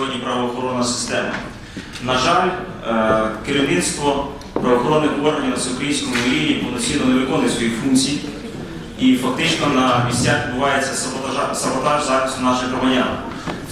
сьогодні правоохоронна система. На жаль, е, керівництво правоохоронних органів на всеукраїнському рівні повноцінно не виконує свої функції, і фактично на місцях відбувається саботаж, захисту наших громадян.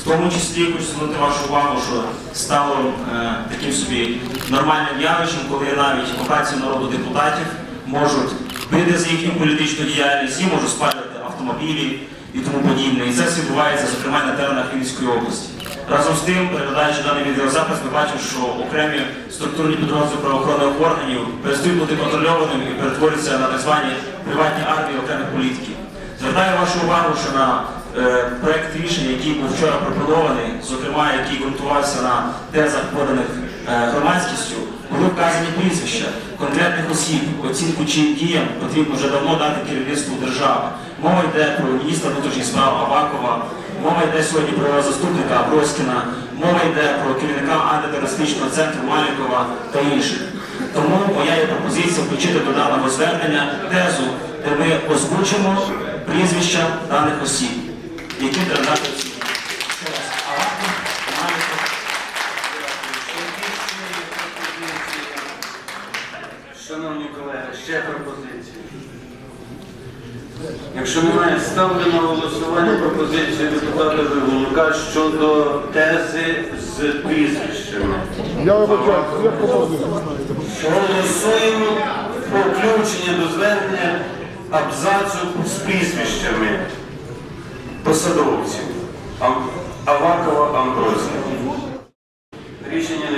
В тому числі хочу звернути вашу увагу, що стало е, таким собі нормальним явищем, коли навіть операції народу депутатів можуть бити за їхню політичну діяльність, і можуть спалювати автомобілі і тому подібне. І це відбувається, зокрема, на теренах Вінницької області. Разом з тим, переглядаючи даний відеозапис, ми бачимо, що окремі структурні підрозділи правоохоронних органів перестають бути контрольованими і перетворюються на так звані приватні армії окремих політиків. Звертаю вашу увагу, що на е, проект рішення, який був вчора пропонований, зокрема, який ґрунтувався на тезах, поданих е, громадськістю, були вказані прізвища конкретних осіб, оцінку чиїм діям потрібно вже давно дати керівництву держави. Мова йде про міністра внутрішніх справ Авакова, мова йде сьогодні про заступника Аброськіна, мова йде про керівника антитерористичного центру Малікова та інших. Тому моя є пропозиція включити до даного звернення тезу, де ми озвучимо прізвища даних осіб, які треба. Ще раз, Аваков, Маліков, Шановні колеги, ще пропозиції. Якщо немає, ставлю на голосування пропозицію депутата Вигулка щодо тези з прізвищами. Я вибачаю, я пропозицію. Голосуємо про включення до звернення абзацу з прізвищами посадовців Авакова Амброзія. Рішення